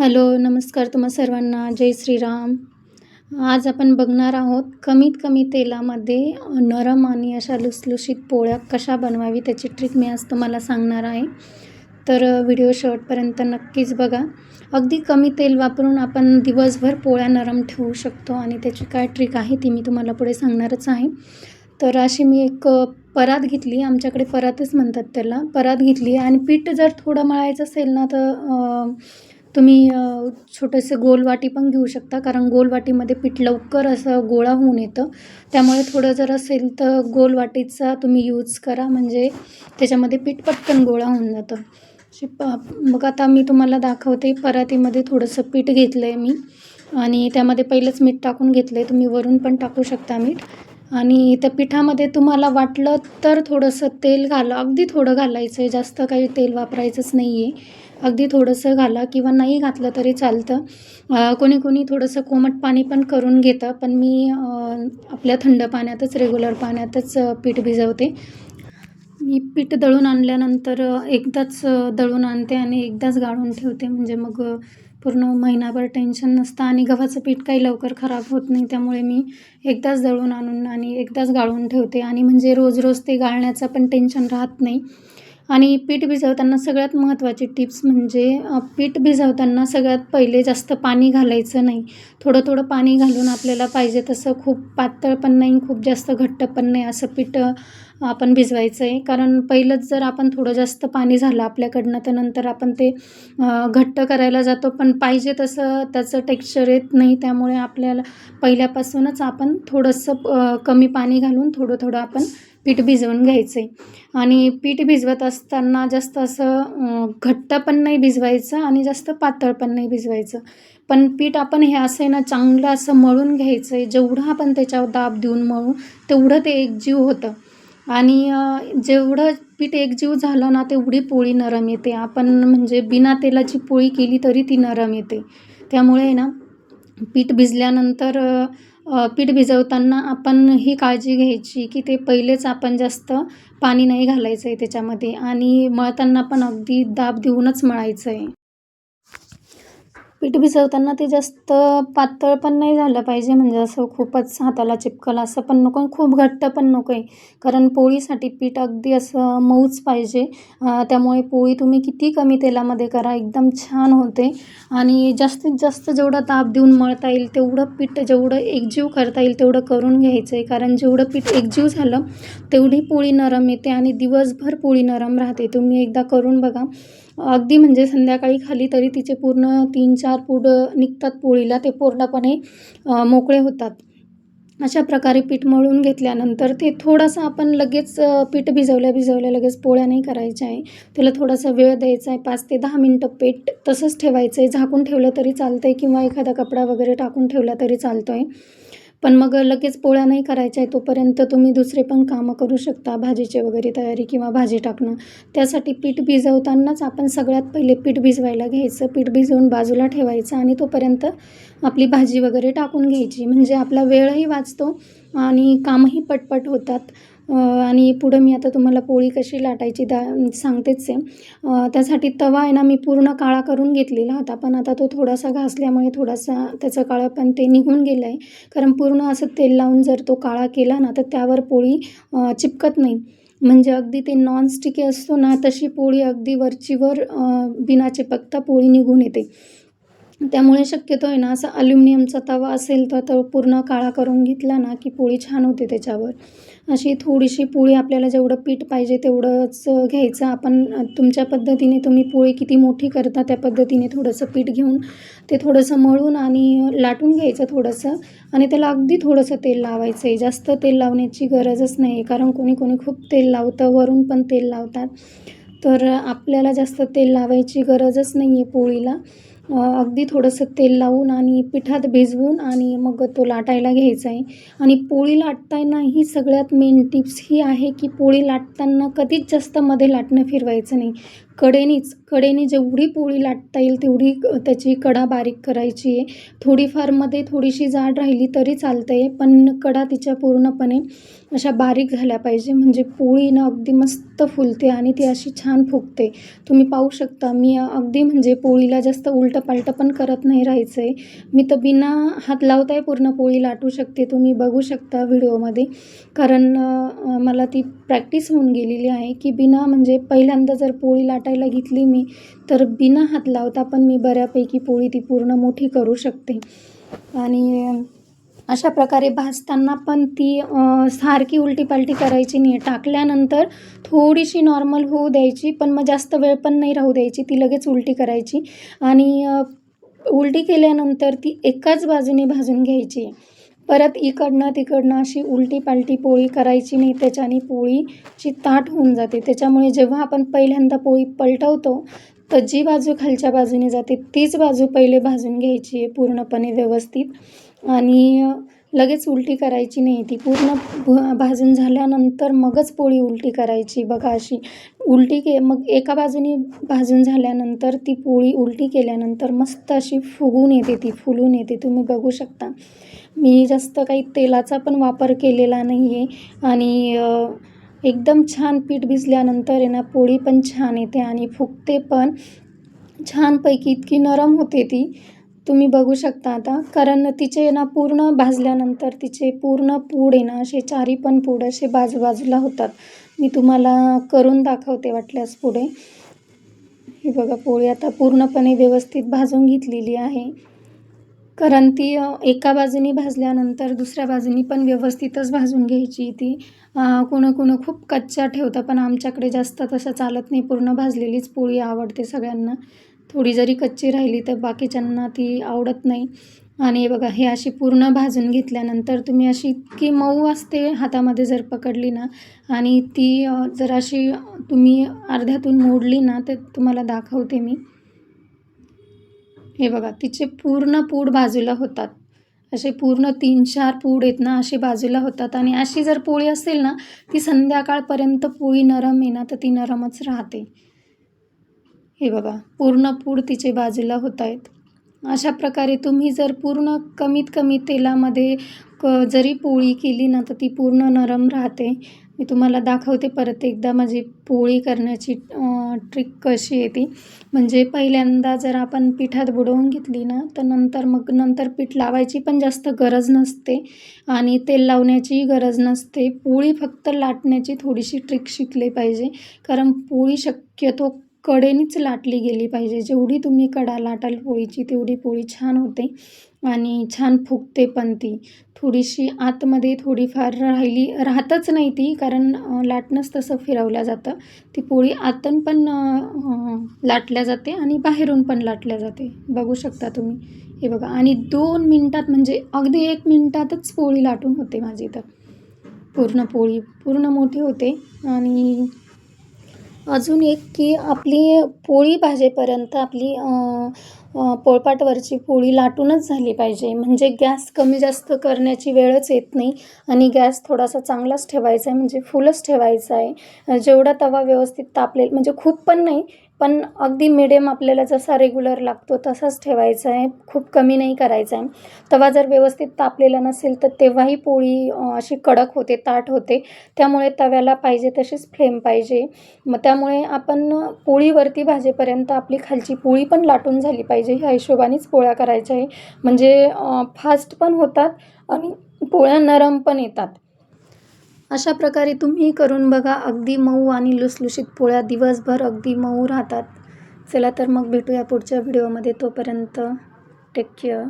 Hello नमस्कार तुम्हा सर्वांना. जय श्रीराम. आज आपण बघणार आहोत कमीत कमी तेलामध्ये नरम आणि अशा लुसलुशीत पोळ्या कशा बनवावी त्याची ट्रिक मी आज तुम्हाला सांगणार आहे. तर व्हिडिओ शेवटपर्यंत नक्कीच बघा. अगदी कमी तेल वापरून आपण दिवसभर पोळ्या नरम ठेवू शकतो आणि त्याची काय ट्रिक आहे ती मी तुम्हाला पुढे सांगणारच आहे. तर अशी मी एक परात घेतली. आमच्याकडे परातच म्हणतात त्याला. परात घेतली आणि पीठ जर थोडं मळायचं असेल ना तर तुम्ही छोटंसं गोल वाटी पण घेऊ शकता कारण गोल वाटीमध्ये पीठ लवकर असं गोळा होऊन येतं. त्यामुळे थोडं जर असेल तर गोल वाटीचा तुम्ही यूज करा म्हणजे त्याच्यामध्ये पीठ पटकन गोळा होऊन जातं. मग आता मी तुम्हाला दाखवते परातीमध्ये थोडंसं पीठ घेतलं आहे मी. आणि त्यामध्ये पहिलंच मीठ टाकून घेतलं आहे तुम्ही वरून पण टाकू शकता मीठ. आणि त्या पिठामध्ये तुम्हाला वाटलं तर थोडंसं तेल घाला अगदी थोडं घालायचं आहे जास्त काही तेल वापरायचंच नाही आहे अगदी थोडंसं घाला किंवा नाही घातलं तरी चालतं. कोणी कोणी थोडंसं कोमट पाणी पण करून घेतं पण मी आपल्या थंड पाण्यातच रेग्युलर पाण्यातच पीठ भिजवते. मी पीठ दळून आणल्यानंतर एकदाच दळून आणते आणि एकदाच गाळून ठेवते. म्हणजे मग पूर्ण महिनाभर टेन्शन नसतं आणि गव्हाचं पीठ काही लवकर खराब होत नाही. त्यामुळे मी एकदाच दळून आणून आणि एकदाच गाळून ठेवते. आणि म्हणजे रोज रोज ते गाळण्याचं पण टेन्शन राहत नाही. आणि पीठ भिजवताना सगळ्यात महत्त्वाची टिप्स म्हणजे पीठ भिजवताना सगळ्यात पहिले जास्त पाणी घालायचं नाही. थोडं थोडं पाणी घालून आपल्याला पाहिजे तसं खूप पातळ पण नाही खूप जास्त घट्ट पण नाही असं पीठ आपण भिजवायचं आहे कारण पहिलंच जर आपण थोडं जास्त पाणी झालं आपल्याकडनं तर नंतर आपण ते घट्ट करायला जातो. पण पाहिजे तसं त्याचं टेक्स्चर येत नाही. त्यामुळे आपल्याला पहिल्यापासूनच आपण थोडंसं कमी पाणी घालून थोडं थोडं आपण पीठ भिजवून घ्यायचं आहे आणि पीठ भिजवत असताना जास्त असं घट्ट पण नाही भिजवायचं आणि जास्त पातळ पण नाही भिजवायचं. पण पीठ आपण हे असं आहे ना चांगलं असं मळून घ्यायचं आहे जेवढं आपण त्याच्यावर दाब देऊन मळू तेवढं ते एकजीव होतं. आणि जेवढं पीठ एकजीव झालं ना तेवढी पोळी नरम येते. आपण म्हणजे बिना तेलाची पोळी केली तरी ती नरम येते. त्यामुळे ना पीठ भिजल्यानंतर पीठ भिजवताना आपण ही काळजी घ्यायची की ते पहिलेच आपण जास्त पाणी नाही घालायचं आहे त्याच्यामध्ये. आणि मळताना पण अगदी दाब देऊनच मळायचं आहे पीठ भिजवताना ते जास्त पातळ पण नाही झालं पाहिजे. म्हणजे असं खूपच हाताला चिपकल असं पण नको खूप घट्ट पण नको आहे. कारण पोळीसाठी पीठ अगदी असं मऊच पाहिजे. त्यामुळे पोळी तुम्ही किती कमी तेलामध्ये करा एकदम छान होते. आणि जास्तीत जास्त जेवढं ताप देऊन मळता येईल तेवढं पीठ जेवढं एकजीव करता येईल तेवढं करून घ्यायचं आहे. कारण जेवढं पीठ एकजीव झालं तेवढी पोळी नरम येते आणि दिवसभर पोळी नरम राहते. तुम्ही एकदा करून बघा. अगदी म्हणजे संध्याकाळी खाली तरी तिचे पूर्ण तीन चार पूड निघतात पोळीला ते पूर्णपणे मोकळे होतात. अशा प्रकारे पीठ मळून घेतल्यानंतर ते थोडंसं आपण लगेच पीठ भिजवल्या भिजवल्या लगेच पोळ्या नाही करायच्या आहे. त्याला थोडासा वेळ द्यायचा आहे. पाच ते दहा मिनटं पीठ तसंच ठेवायचं आहे. झाकून ठेवलं तरी चालतं आहे किंवा एखादा कपडा वगैरे टाकून ठेवला तरी चालतो आहे पण मग लगेच पोळ्या नाही करायच्या आहे तोपर्यंत तुम्ही दुसरे पण कामं करू शकता भाजीचे वगैरे तयारी किंवा भाजी टाकणं. त्यासाठी पीठ भिजवतानाच आपण सगळ्यात पहिले पीठ भिजवायला घ्यायचं. पीठ भिजवून बाजूला ठेवायचं आणि तोपर्यंत आपली भाजी वगैरे टाकून घ्यायची. म्हणजे आपला वेळही वाचतो आणि कामही पटपट होतात. आणि पुढं मी आता तुम्हाला पोळी कशी लाटायची दा सांगतेच आहे. त्यासाठी तवा आहे ना मी पूर्ण काळा करून घेतलेला होता पण आता तो थोडासा घासल्यामुळे थोडासा त्याचं काळं पण ते निघून गेलं आहे. कारण पूर्ण असं तेल लावून जर तो काळा केला ना तर त्यावर पोळी चिपकत नाही. म्हणजे अगदी ते नॉनस्टिकी असतो ना तशी पोळी अगदी वरचीवर बिना चिपकता पोळी निघून येते. त्यामुळे शक्यतो आहे ना असा अल्युमिनियमचा तवा असेल तर तो पूर्ण काळा करून घेतला ना की पोळी छान होते त्याच्यावर. अशी थोडीशी पोळी आपल्याला जेवढं पीठ पाहिजे तेवढंच घ्यायचं. आपण तुमच्या पद्धतीने तुम्ही पोळी किती मोठी करता त्या पद्धतीने थोडंसं पीठ घेऊन ते थोडंसं मळून आणि लाटून घ्यायचं थोडंसं. आणि त्याला अगदी थोडंसं तेल लावायचं आहे जास्त तेल लावण्याची गरजच नाही आहे कारण कोणी कोणी खूप तेल लावतं वरून पण तेल लावतात. तर आपल्याला जास्त तेल लावायची गरजच नाही आहे पोळीला. अगदी थोडंसं तेल लावून आणि पिठात भिजवून आणि मग तो लाटायला घ्यायचा आहे. आणि पोळी लाटताना ही सगळ्यात मेन टिप्स ही आहे की पोळी लाटताना कधीच जास्त मध्ये लाटणं फिरवायचं नाही. कडेनीच कडेने जेवढी पोळी लाटता येईल तेवढी त्याची कडा बारीक करायची आहे. थोडीफारमध्ये थोडीशी जाड राहिली तरी चालतं आहे पण कडा तिच्या पूर्णपणे अशा बारीक झाल्या पाहिजे. म्हणजे पोळी ना अगदी मस्त फुलते आणि ती अशी छान फुगते. तुम्ही पाहू शकता मी अगदी म्हणजे पोळीला जास्त उलटं पालटं पण करत नाही राहायचं आहे मी तर बिना हात लावताही पूर्ण पोळी लाटू शकते. तुम्ही बघू शकता व्हिडिओमध्ये. कारण मला ती प्रॅक्टिस होऊन गेलेली आहे की बिना म्हणजे पहिल्यांदा जर पोळी वाटायला घेतली मी. तर बिना हात लावता पण मी बऱ्यापैकी पोळी ती पूर्ण मोठी करू शकते. आणि अशा प्रकारे भाजताना पण ती सारखी उलटीपालटी करायची नाही. टाकल्यानंतर थोडीशी नॉर्मल होऊ द्यायची पण मग जास्त वेळ पण नाही राहू द्यायची. ती लगेच उलटी करायची. आणि उलटी केल्यानंतर ती एकाच बाजूने भाजून घ्यायची. परत इकडनं तिकडनं अशी उलटी पालटी पोळी करायची नाही त्याच्याने पोळीची ताट होऊन जाते. त्याच्यामुळे जेव्हा आपण पहिल्यांदा पोळी पलटवतो तर जी बाजू खालच्या बाजूने जाते तीच बाजू पहिले भाजून घ्यायची आहे पूर्णपणे व्यवस्थित. आणि लगेच उलटी करायची नाही. ती पूर्ण भ भाजून झाल्यानंतर मगच पोळी उलटी करायची. बघा अशी उलटी के मग एका बाजूने भाजून झाल्यानंतर ती पोळी उलटी केल्यानंतर मस्त अशी फुगून येते ती फुलून येते. तुम्ही बघू शकता. मी जास्त काही तेलाचा पण वापर केलेला नाही आहे आणि एकदम छान पीठ भिजल्यानंतर आहे ना पोळी पण छान येते आणि फुगते पण. छानपैकी इतकी नरम होते ती. तुम्ही बघू शकता आता. कारण तिचे ना पूर्ण भाजल्यानंतर तिचे पूर्ण पूड आहे ना असे चारी पण पूड असे बाजूबाजूला होतात. मी तुम्हाला करून दाखवते वाटल्यास पुढे. ही बघा पोळी आता पूर्णपणे व्यवस्थित भाजून घेतलेली आहे. कारण ती एका बाजूनी भाजल्यानंतर दुसऱ्या बाजूनी पण व्यवस्थितच भाजून घ्यायची ती. कुणं कोणं कोणं खूप कच्च्या ठेवतं पण आमच्याकडे जास्त तसं चालत नाही. पूर्ण भाजलेलीच पोळी आवडते सगळ्यांना. थोडी जरी कच्ची राहिली तर बाकीच्यांना ती आवडत नाही. आणि बघा हे अशी पूर्ण भाजून घेतल्यानंतर तुम्ही अशी इतकी मऊ असते हातामध्ये जर पकडली ना आणि ती जर अशी तुम्ही अर्ध्यातून मोडली ना तर तुम्हाला दाखवते मी. हे बघा तिचे पूर्ण पूड बाजूला होतात. असे पूर्ण तीन चार पूड आहेत ना असे बाजूला होतात. आणि अशी जर पोळी असेल ना ती संध्याकाळपर्यंत पोळी नरम आहे ना तर ती नरमच राहते. हे बघा पूर्ण पूड तिचे बाजूला होत आहेत अशा प्रकारे तुम्ही जर पूर्ण कमीत कमी तेलामध्ये क जरी पोळी केली ना तर ती पूर्ण नरम राहते. मी तुम्हाला दाखवते परत एकदा माझी पोळी करण्याची ट्रिक कशी आहे ती. म्हणजे पहिल्यांदा जर आपण पिठात बुडवून घेतली ना तर नंतर मग नंतर पीठ लावायची पण जास्त गरज नसते. आणि तेल लावण्याचीही गरज नसते. पोळी फक्त लाटण्याची थोडीशी ट्रिक शिकली पाहिजे. कारण पोळी शक्यतो कडेनीच लाटली गेली पाहिजे. जेवढी तुम्ही कडा लाटाल पोळीची तेवढी पोळी छान होते आणि छान फुगते पण ती. थोडीशी आतमध्ये थोडीफार राहिली राहतच नाही ती कारण लाटणंच तसं फिरवलं जातं. ती पोळी आतून पण लाटल्या जाते आणि बाहेरून पण लाटल्या जाते. बघू शकता तुम्ही. हे बघा आणि दोन मिनटात म्हणजे अगदी एक मिनटातच पोळी लाटून होते माझी तर. पूर्ण पोळी पूर्ण मोठी होते आणि अजून एक की आपली पोळी भाजेपर्यंत आपली पोळपाटवरची पोळी लाटूनच झाली पाहिजे. म्हणजे गॅस कमी जास्त करण्याची वेळच येत नाही आणि गॅस थोडासा चांगलाच ठेवायचा आहे म्हणजे फुलच ठेवायचा आहे. जेवढा तवा व्यवस्थित तापलेल म्हणजे खूप पण नाही पण अगदी मिडियम आपल्याला जसा रेग्युलर लागतो तसाच ठेवायचा आहे. खूप कमी नाही करायचा आहे. तवा जर व्यवस्थित तापलेला नसेल तर तेव्हाही पोळी अशी कडक होते ताट होते. त्यामुळे तव्याला पाहिजे तशीच फ्लेम पाहिजे. मग त्यामुळे आपण पोळीवरती भाजेपर्यंत आपली खालची पोळी पण लाटून झाली पाहिजे. ह्या हिशोबानेच पोळ्या करायच्या आहे. म्हणजे फास्ट पण होतात आणि पोळ्या नरम पण येतात. अशा प्रकारे तुम्ही करून बघा. अगदी मऊ आणि लुसलुशीत पोळ्या दिवसभर अगदी मऊ राहतात. चला तर मग भेटूया पुढच्या व्हिडिओमध्ये. तोपर्यंत टेक केअर